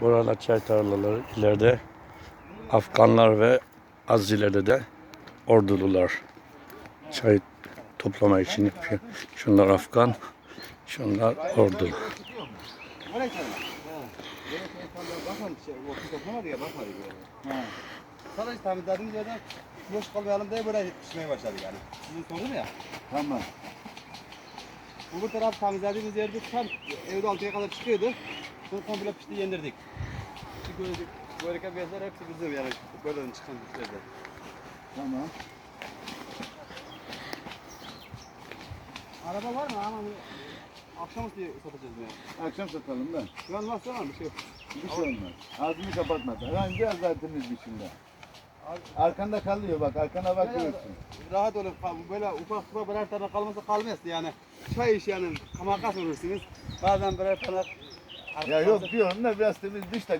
Burada çay tarlaları ileride Afganlar ve az ileride de ordulular çay toplama için yapıyor. Şunlar Afgan, şunlar ordulu. Şey. Sadece temizlediğimiz yerden boş kalmayalım diye böyle pişmeye başladık yani. Sizin sonu ya. Tamam. Bu taraf temizlediğimiz yerde tam evde altıya kadar çıkıyordu. Sonra komple pişti yendirdik. Şu gördük. Böyle bezler hepsi bizim yani. Böyle çıkan bezler. Tamam. Araba var mı ama akşamüstü satacağız mı? Akşam satalım da. Şu an varsa var bir şey yok. Bir şey olmaz. Ağzını kapatma. Yani biraz daha temiz biçimde. Arkanda kalıyor bak. Arkana bak görürsün. Rahat olun. Böyle ufak ufak birer tane kalmasa kalmaz yani. Çay iş yani kamakas olursunuz. Bazen birer tane Ya yok diyorum da biraz temiz dış da